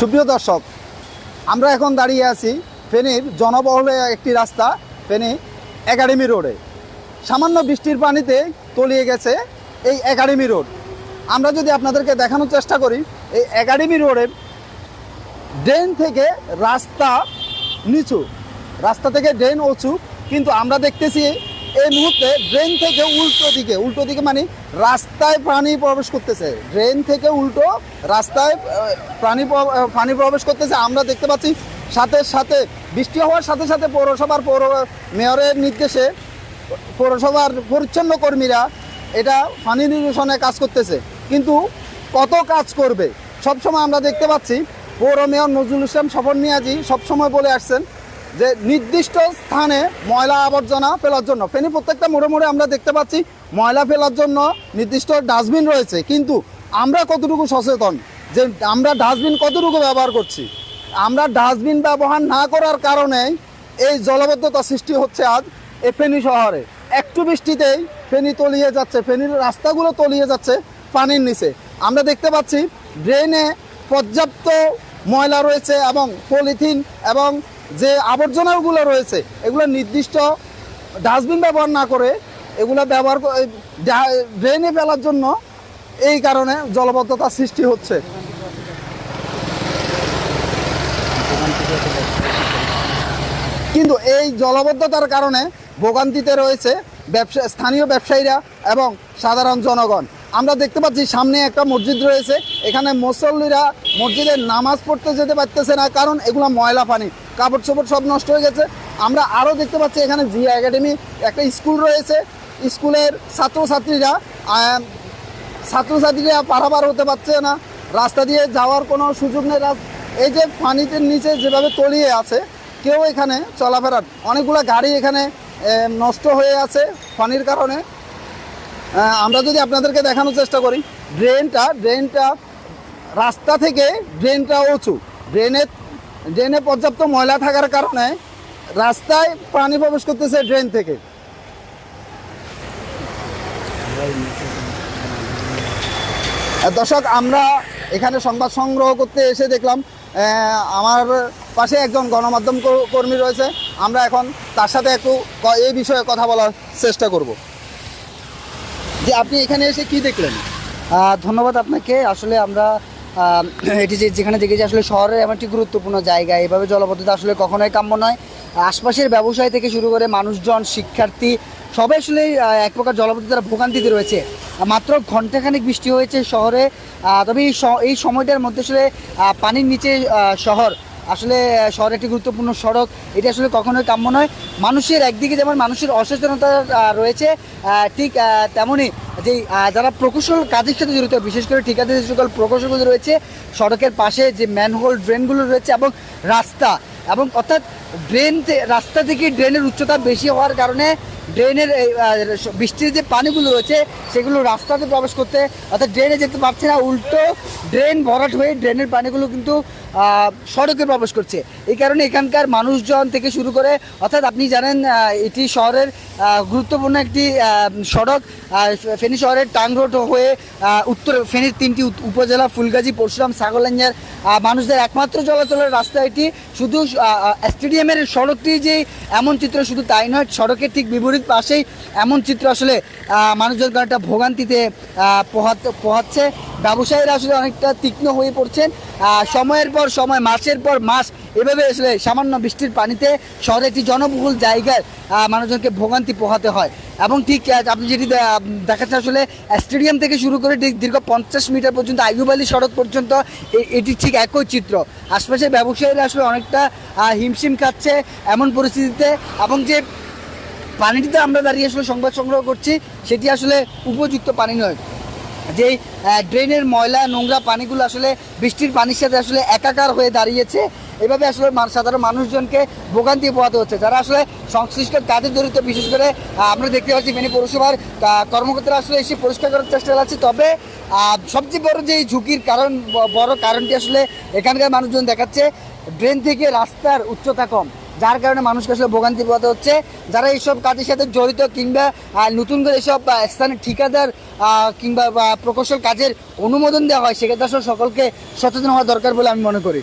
সুপ্রিয় দর্শক, আমরা এখন দাঁড়িয়ে আছি ফেনীর জনবহুল একটি রাস্তা, ফেনী একাডেমি রোডে। সামান্য বৃষ্টির পানিতে তলিয়ে গেছে এই একাডেমি রোড। আমরা যদি আপনাদেরকে দেখানোর চেষ্টা করি, এই একাডেমি রোডের ড্রেন থেকে রাস্তা নিচু, রাস্তা থেকে ড্রেন উঁচু, কিন্তু আমরা দেখতেছি এই মুহূর্তে ড্রেন থেকে উল্টো দিকে উল্টো দিকে মানে রাস্তায় পানি প্রবেশ করতেছে। ড্রেন থেকে উল্টো রাস্তায় প্রাণী পানি প্রবেশ করতেছে। আমরা দেখতে পাচ্ছি সাথে সাথে বৃষ্টি হওয়ার সাথে সাথে পৌরসভার পৌর, মেয়রের নির্দেশে পৌরসভার পরিচ্ছন্ন কর্মীরা এটা পানি নিরসনে কাজ করতেছে। কিন্তু কত কাজ করবে? সবসময় আমরা দেখতে পাচ্ছি পৌর মেয়র নজরুল ইসলাম স্বপন মিয়াজি সবসময় বলে আসছেন যে নির্দিষ্ট স্থানে ময়লা আবর্জনা ফেলার জন্য, ফেনী প্রত্যেকটা মোড়ে মোড়ে আমরা দেখতে পাচ্ছি ময়লা ফেলার জন্য নির্দিষ্ট ডাস্টবিন রয়েছে। কিন্তু আমরা কতটুকু সচেতন? যে আমরা ডাস্টবিন কতটুকু ব্যবহার করছি? আমরা ডাস্টবিন ব্যবহার না করার কারণে এই জলবদ্ধতা সৃষ্টি হচ্ছে আজ এ ফেনী শহরে। একটু বৃষ্টিতেই ফেনী তলিয়ে যাচ্ছে, ফেনীর রাস্তাগুলো তলিয়ে যাচ্ছে পানির নিচে। আমরা দেখতে পাচ্ছি ড্রেনে পর্যাপ্ত ময়লা রয়েছে এবং পলিথিন এবং যে আবর্জনাগুলো রয়েছে, এগুলো নির্দিষ্ট ডাস্টবিন ব্যবহার না করে এগুলো ব্যবহার ড্রেনে ফেলার জন্য এই কারণে জলবদ্ধতা সৃষ্টি হচ্ছে। কিন্তু এই জলবদ্ধতার কারণে ভোগান্তিতে রয়েছে ব্যবসা স্থানীয় ব্যবসায়ীরা এবং সাধারণ জনগণ। আমরা দেখতে পাচ্ছি সামনে একটা মসজিদ রয়েছে। এখানে মুসল্লিরা মসজিদে নামাজ পড়তে যেতে পারতেছে না কারণ এগুলো ময়লা পানি, কাপড় চোপড় সব নষ্ট হয়ে গেছে। আমরা আরও দেখতে পাচ্ছি এখানে জিয়া একাডেমি একটা স্কুল রয়েছে। স্কুলের ছাত্রছাত্রীরা ছাত্রছাত্রীরা পারাবার হতে পারছে না। রাস্তা দিয়ে যাওয়ার কোনো সুযোগ নেই। এই যে পানিতে নিচে যেভাবে তলিয়ে আছে, কেউ এখানে চলাফেরার অনেকগুলো গাড়ি এখানে নষ্ট হয়ে আছে পানির কারণে। আমরা যদি আপনাদেরকে দেখানোর চেষ্টা করি, ড্রেনটা ড্রেনটা রাস্তা থেকে ড্রেনটা উঁচু। ড্রেনে ড্রেনে পর্যাপ্ত ময়লা থাকার কারণে রাস্তায় পানি প্রবেশ করতেছে ড্রেন থেকে। দর্শক, আমরা এখানে সংবাদ সংগ্রহ করতে এসে দেখলাম আমার পাশে একজন গণমাধ্যম কর্মী রয়েছে। আমরা এখন তার সাথে একটু এই বিষয়ে কথা বলার চেষ্টা করব। যে আপনি এখানে এসে কি দেখলেন? ধন্যবাদ আপনাকে। আসলে আমরা এটি যে, যেখানে দেখেছি, আসলে শহরের এমন একটি গুরুত্বপূর্ণ জায়গা। এভাবে জলবদ্ধতা আসলে কখনোই কাম্য নয়। আশপাশের ব্যবসায় থেকে শুরু করে মানুষজন, শিক্ষার্থী, সবাই আসলে এক প্রকার জলবদ্ধতার ভোগান্তিতে রয়েছে। মাত্র ঘন্টাখানিক বৃষ্টি হয়েছে শহরে। তবে এই সময়টার মধ্যে আসলে পানির নিচে শহর আসলে শহর একটি গুরুত্বপূর্ণ সড়ক। এটা আসলে কখনোই কাম্য নয়। মানুষের একদিকে যেমন মানুষের অসচেতনতা রয়েছে ঠিক তেমনই যে যারা প্রকৌশল কাজের সাথে জড়িত, বিশেষ করে ঠিকাদার যে সকল প্রকৌশলগুলো রয়েছে, সড়কের পাশে যে ম্যানহোল ড্রেনগুলো রয়েছে এবং রাস্তা এবং অর্থাৎ ড্রেন রাস্তা থেকে ড্রেনের উচ্চতা বেশি হওয়ার কারণে ড্রেনের বৃষ্টির যে পানিগুলো রয়েছে, সেগুলো রাস্তাতে প্রবেশ করতে, অর্থাৎ ড্রেনে যেতে পারছে না, উল্টো ড্রেন ভরাট হয়ে ড্রেনের পানিগুলো কিন্তু সড়কে প্রবেশ করছে। এই কারণে এখানকার মানুষজন থেকে শুরু করে, অর্থাৎ আপনি জানেন এটি শহরের গুরুত্বপূর্ণ একটি সড়ক ফেনী শহরের টাং রোড হয়ে উত্তর, ফেনীর তিনটি উপজেলা, ফুলগাজী, পরশুরাম সাগলাঞ্জার মানুষদের একমাত্র চলাচলের রাস্তা এটি। শুধু স্টেডিয়ামের সড়কটি যে এমন চিত্র, শুধু তাই নয়, সড়কের ঠিক বিপরীত পাশেই এমন চিত্র আসলে মানুষজন একটা ভোগান্তিতে পোহাচ্ছে। ব্যবসায়ীরা আসলে অনেকটা তীক্ষ্ণ হয়ে পড়ছেন। সময়ের পর সময়, মাসের পর মাস এভাবে আসলে সামান্য বৃষ্টির পানিতে শহরে একটি জনবহুল জায়গায় মানুষজনকে ভোগান্তি পোহাতে হয়। এবং ঠিক আপনি যেটি দে- দেখাচ্ছেন আসলে, স্টেডিয়াম থেকে শুরু করে দীর্ঘ পঞ্চাশ মিটার পর্যন্ত আইয়ুব আলী সড়ক পর্যন্ত এটি ঠিক একই চিত্র। আশপাশের ব্যবসায়ীরা আসলে অনেকটা হিমশিম খাচ্ছে এমন পরিস্থিতিতে এবং যে পানিটিতে আমরা দাঁড়িয়ে আসলে সংবাদ সংগ্রহ করছি, সেটি আসলে উপযুক্ত পানি নয়। যে আহ, ড্রেনের ময়লা নোংরা পানিগুলো আসলে বৃষ্টির পানির সাথে আসলে একাকার হয়ে দাঁড়িয়েছে। এভাবে আসলে সাধারণ মানুষজনকে ভোগান্তি পোহাতে হচ্ছে। যারা আসলে সংশ্লিষ্ট কাজে জড়িত বিশেষ করে আমরা দেখতে পাচ্ছি ফেনী পৌরসভার কর্মকর্তারা আসলে এসে পরিষ্কার করার চেষ্টা চালাচ্ছে। তবে সবচেয়ে বড় যে ঝুঁকির কারণ বড় কারণটি আসলে এখানকার মানুষজন দেখাচ্ছে ড্রেন থেকে রাস্তার উচ্চতা কম। যার কারণে মানুষকে আসলে ভোগান্তি পোহাতে হচ্ছে। যারা এইসব কাজের সাথে জড়িত কিংবা নতুন করে এসব আহ, স্থানীয় ঠিকাদার কিংবা প্রকৌশল কাজের অনুমোদন দেওয়া হয় সেক্ষেত্রে আসলে সকলকে সচেতন হওয়া দরকার বলে আমি মনে করি।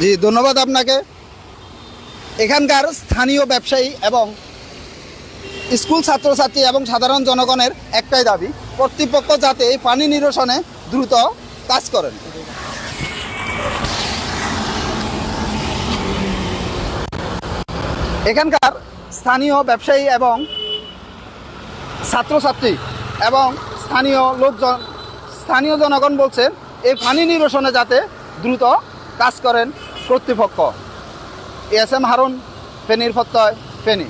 জি ধন্যবাদ আপনাকে। এখানকার স্থানীয় ব্যবসায়ী এবং স্কুল ছাত্রছাত্রী এবং সাধারণ জনগণের একটাই দাবি কর্তৃপক্ষ যাতে এই পানি নিরসনে দ্রুত কাজ করেন। এখানকার স্থানীয় ব্যবসায়ী এবং ছাত্রছাত্রী এবং স্থানীয় লোকজন, স্থানীয় জনগণ বলছে, এই পানি নিরসনে যাতে দ্রুত কাজ করেন কর্তৃপক্ষ। এস এম হারুন, ফেনীর ফত্তয় ফেনী।